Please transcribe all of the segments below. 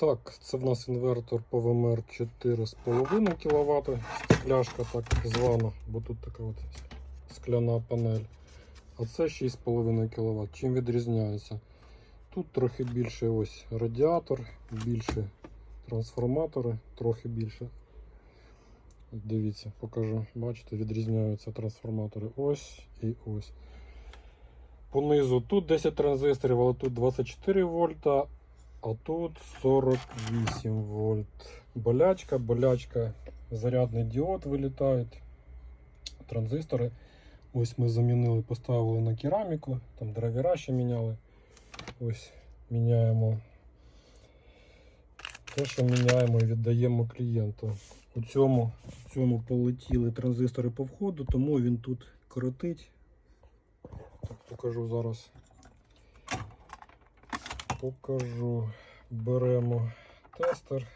Так, це в нас інвертор ПВМР 4,5 кВт. Стекляшка так звана, бо тут така от скляна панель. А це 6,5 кВт. Чим відрізняється? Тут трохи більше ось радіатор, більше трансформатори, трохи більше. Дивіться, покажу. Бачите, відрізняються трансформатори ось і ось. Понизу тут 10 транзисторів, але тут 24 вольта, а тут 48 вольт. Болячка, болячка, зарядний діод вилітає. Транзистори. Ось ми замінили, поставили на кераміку, там драйвера ще міняли. Ось міняємо те, що міняємо і віддаємо клієнту. У цьому, у цьому полетіли транзистори по входу, тому він тут коротить. Покажу зараз. Покажу. Беремо тестер.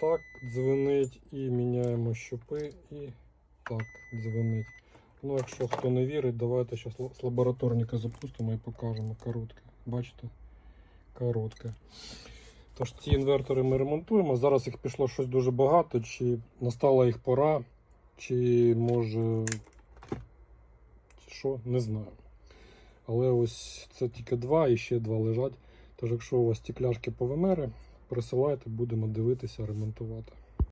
Так, дзвенить і міняємо щупи і так дзвенить. Ну, якщо хто не вірить, давайте зараз з лабораторника запустимо і покажемо коротке. Бачите? Коротке. Тож ці інвертори ми ремонтуємо. Зараз їх пішло щось дуже багато, чи настала їх пора, чи може що, не знаю. Але ось це тільки два і ще два лежать. Тож, якщо у вас стекляшки повимери, присилайте, будемо дивитися, ремонтувати.